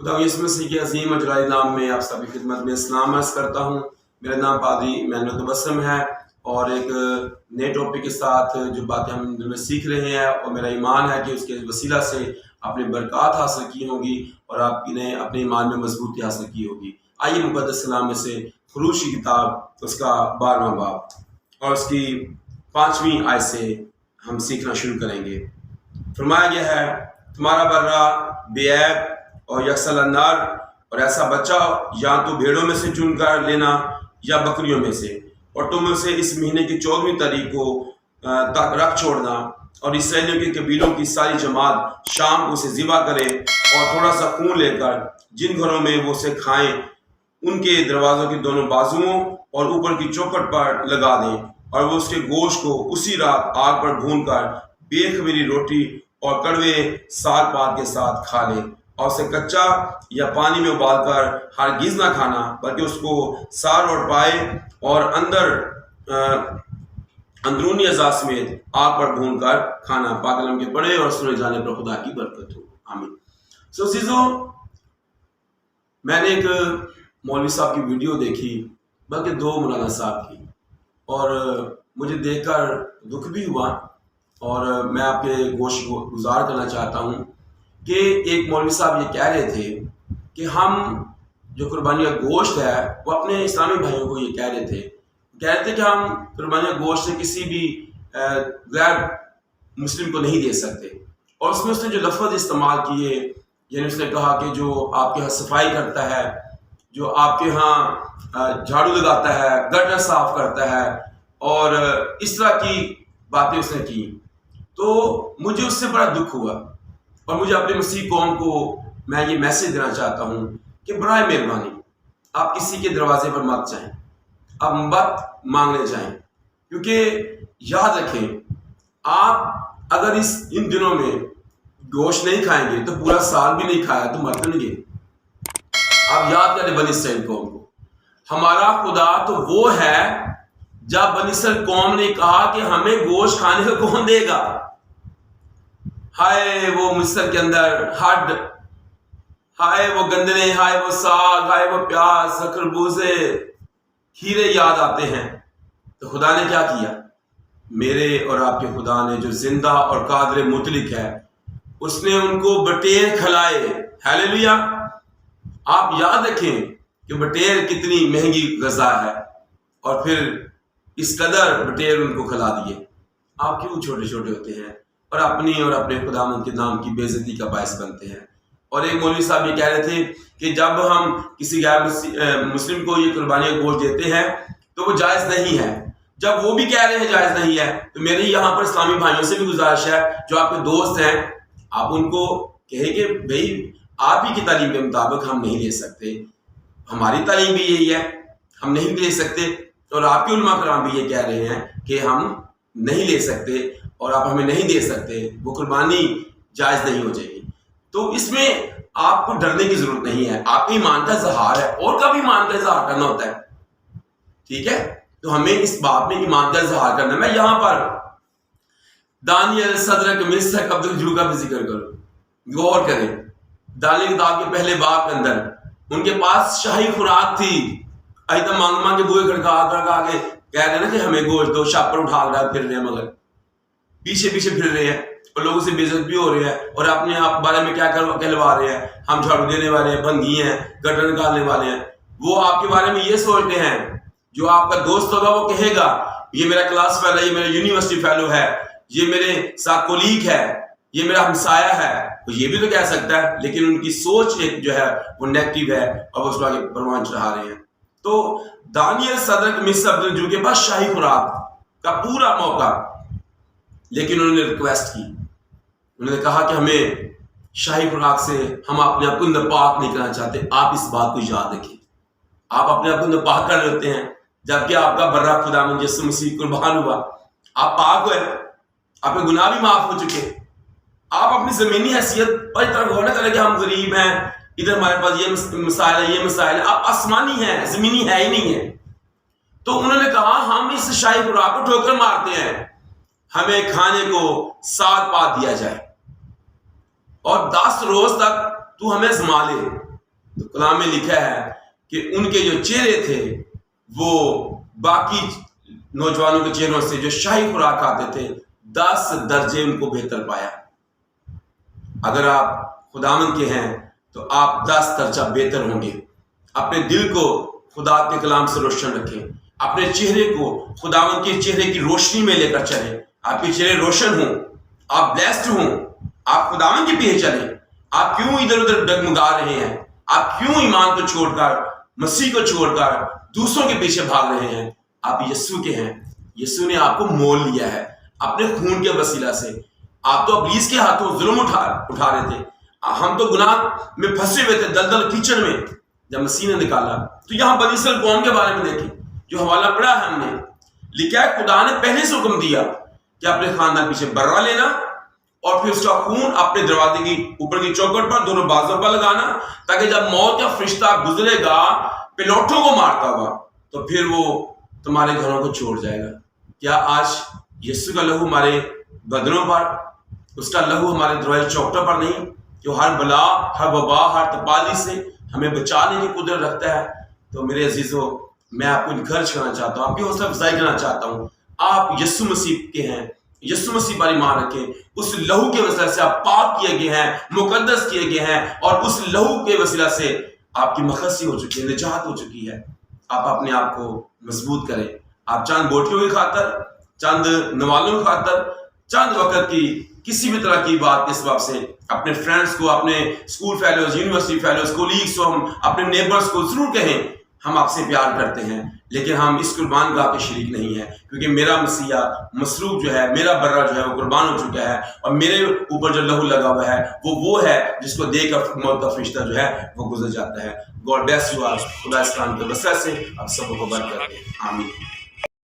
यीशु मसीह के अजीम जलाली नाम में आप सभी खिदमत में इस्लाम अर्ज़ करता हूँ। मेरा नाम पादी तबसम है और एक नए टॉपिक के साथ जो बातें हम दिन में सीख रहे हैं और मेरा ईमान है कि उसके वसीला से आपने बरक़ात हासिल की होगी और आपने अपने ईमान में मजबूती हासिल की होगी। आइए मुकदस कलाम में से खरूश की किताब, उसका बारहवा बाब और उसकी पाँचवीं आय से हम सीखना शुरू करेंगे। फरमाया गया है, तुम्हारा बर्रा बेऐब और यकसल अंदार और ऐसा बच्चा या तो भेड़ों में से चुन कर लेना या बकरियों में से। और तुम उसे इस महीने की चौदहवीं तारीख को तक रख छोड़ना और इसराइलियों के कबीलों की सारी जमात शाम उसे ज़िबा करे और थोड़ा सा खून लेकर जिन घरों में वो उसे खाएँ, उनके दरवाज़ों के दोनों बाजुओं और ऊपर की चौखट पर लगा दें और वो उसके गोश्त को उसी रात आग पर भून कर बेखबरी रोटी और कड़वे साग पात के साथ खा ले। और उसे कच्चा या पानी में उबाल कर हर गिज ना खाना, बल्कि उसको सार और पाए और अंदर अंदरूनी अजा समेत आग पर भून कर खाना पाकलम के पड़े और सुने जाने पर खुदा की बरकत हो। आमीन। सो सीजो मैंने एक मौलवी साहब की वीडियो देखी, बल्कि दो मौलाना साहब की। और मुझे देखकर दुख भी हुआ, और मैं आपके गोश गुजार करना चाहता हूँ। कि एक मौलवी साहब ये कह रहे थे कि हम जो कुर्बानी का गोश्त है, वो अपने इस्लामी भाइयों को ये कह रहे थे। कह रहे थे कि हम कुर्बानी का गोश्त से किसी भी गैर मुस्लिम को नहीं दे सकते। और उसमें उसने जो लफ्ज़ इस्तेमाल किए, यानी उसने कहा कि जो आपके यहाँ सफ़ाई करता है, जो आपके यहाँ झाड़ू लगाता है, गटर साफ़ करता है, और इस तरह की बातें उसने की। तो मुझे उससे बड़ा दुख हुआ। और मुझे अपने मसीह कौम को मैं ये मैसेज देना चाहता हूँ कि बर मेहरबानी। आप किसी के दरवाजे पर मत जाएँ। आप मत मांगने जाएँ। क्योंकि याद रखें, आप अगर इस इन दिनों में गोश्त नहीं खाएँगे तो पूरा साल भी नहीं खाया तो मर आप याद करें बनी कौम को। हमारा खुदा तो वो है, जब बनी कौम ने कहा कि हमें गोश्त खाने को कौन देगा? हाय वो मिस्र के अंदर हड हाय वो गंदने, हाय वो साग, हाय वो प्याज खरबूजे खीरे याद आते हैं। तो खुदा ने क्या किया? मेरे और आपके खुदा ने जो ज़िंदा और कादर मुतलिक है, उसने उनको बटेर खिलाए। हालेलुया। आप याद रखें कि बटेर कितनी महँगी गजा है, और फिर इस कदर बटेर उनको खिला दिए। आप क्यों छोटे छोटे होते हैं? और अपनी और अपने खुदाम के नाम की बेजती का बायस बनते हैं। और एक मौलवी साहब ये कह रहे थे कि जब हम किसी गैर मुस्लिम को ये कुर्बानी गोश्त देते हैं तो वो जायज़ नहीं है। जब वो भी कह रहे हैं जायज़ नहीं है तो मेरी यहाँ पर इस्लामी भाइयों से भी गुजारिश है, जो आपके दोस्त हैं, आप उनको कहे कि भाई, आप ही की तालीम के मुताबिक हम नहीं ले सकते। हमारी तालीम भी यही है, हम नहीं ले सकते। और आपके उलमा कराम भी ये कह रहे हैं कि हम नहीं ले सकते। और आप हमें नहीं दे सकते, वो कुर्बानी जायज़ नहीं हो जाएगी। तो इसमें आपको डरने की ज़रूरत नहीं है। आपकी ईमान का इजहार है, और का भी ईमान का इजहार करना होता है। ठीक है? तो हमें इस बात में ईमान का इजहार करना। मैं यहाँ पर दानियल, सदरक मिस्र अब्दुल जू का भी ज़िक्र करूँ। गौर करें। दानी किताब के पहले बाप के अंदर, उनके पास शाही खुराक थी। एकदम मांग मांग के बुए खड़का खड़का के, कह रहे ना कि हमें गोश्त दो शापर उठा रहा फिर रहे मगर। पीछे पीछे फिर रहे हैं और लोगों से बेजत भी हो रहे हैं और अपने आप बारे में क्या कर कहलवा रहे हैं? हम झाड़ू देने वाले हैं भंगी हैं, गटर निकालने वाले हैं। वो आपके बारे में ये सोचते हैं। जो आपका दोस्त होगा, वो कहेगा, ये मेरा क्लास फेलो ये मेरा यूनिवर्सिटी फेलो है, ये मेरे साथ कोलीग है, ये मेरा हमसाया है। तो ये भी तो कह सकता है, लेकिन उनकी सोच एक जो है, वो नेगेटिव है और उसको आगे परवान चढ़ा रहे हैं। तो दानियल सदर मिस अब्दुल जो के पास शाही खुराक का पूरा मौका लेकिन उन्होंने रिक्वेस्ट की। उन्होंने कहा कि हमें शाही खुराक से हम अपने आप को पाक नहीं करना चाहते। आप इस बात को याद रखें। आप अपने आप को पाक कर लेते हैं, जबकि आपका बर्रा खुदा जैसे मसीह कुर्बान हुआ। आप पाक हुए, आपके गुनाह भी माफ़ हो चुके। आप अपनी जमीनी हैसियत पर इतना गौर करें कि हम गरीब हैं, इधर हमारे पास ये मिसाइल है, ये मिसाइल है। आप आसमानी हैं, जमीनी है ही नहीं है। तो उन्होंने कहा, हम इस शाही खुराक को ठोकर मारते हैं। हमें खाने को सात पा दिया जाए। और दस रोज तक तू हमें जमा ले तो कलाम में लिखा है कि उनके जो चेहरे थे, वो बाकी नौजवानों के चेहरों से जो शाही खुराक खाते थे, दस दर्जे उनको बेहतर पाया। अगर आप खुदावन के हैं तो आप दस दर्जा बेहतर होंगे। अपने दिल को खुदा के कलाम से रोशन रखें। अपने चेहरे को खुदावन के चेहरे की रोशनी में लेकर चलें। आपके चेहरे रोशन हों, आप ब्लेस्ड हों, आप खुदावन के पीछे चलें। आप क्यों इधर उधर डगमगा रहे हैं? आप क्यों ईमान को छोड़कर, मसीह को छोड़कर दूसरों के पीछे भाग रहे हैं? आप यस्सु के हैं। यस्सु ने आपको मोल लिया है, अपने खून के वसीला से। आप तो अबलीस के हाथों जुल्म उठा उठा रहे थे। हम तो गुनाह में फंसे हुए थे, दलदल कीचड़ में। जब मसीह ने निकाला तो यहाँ बनीसल कौम के बारे में देखें। जो हवाला पड़ा है हमने, लिखा है, खुदा ने पहले से हुक्म दिया कि अपने खानदान पीछे बर्रा लेना और फिर उसका खून अपने दरवाजे की ऊपर की चौकट पर, दोनों बाजों पर लगाना, ताकि जब मौत का फरिश्ता गुजरेगा पिलोटों को मारता हुआ तो फिर वो तुम्हारे घरों को छोड़ जाएगा। क्या आज यीशु का लहू हमारे बदनों पर, उसका लहू हमारे दरवाजे चौकटों पर नहीं? जो हर बला, हर वबा, हर तपाली से हमें बचाने की कुदरत रखता है? तो मेरे अजीजों, मैं आपको इनकर्ज करना चाहता हूँ, आपकी हौसला अफजाई करना चाहता हूँ। आप यस्सु मसीह के हैं यस्सु मसीह वाली माँ रखें। उस लहू के वसीला से आप पाक किए गए हैं, मुकद्दस किए गए हैं और उस लहू के वसीला से आपकी मखसी हो चुकी है, निजात हो चुकी है। आप अपने आप को मज़बूत करें। आप चाँद बोटियों की खातर, चंद नवालों की खातर, चंद वक्त की किसी भी तरह की बात इस बात से अपने फ्रेंड्स को, अपने school fellows university fellows colleagues को हम, अपने नेबर्स को ज़रूर कहें हम आपसे प्यार करते हैं, लेकिन हम इस कुर्बान का आपके शरीक नहीं है, क्योंकि मेरा मसीहा मसरूफ जो है, मेरा बर्रा जो है, वो कुर्बान हो चुका है, और मेरे ऊपर जो लहू लगा हुआ है, वो वो है जिसको देकर मौत का फरिश्ता जो है, वो गुजर जाता है। गॉड ब्लेस यू आज खुदा इस्लाम के वसा से आप सबको बरकत आमीन।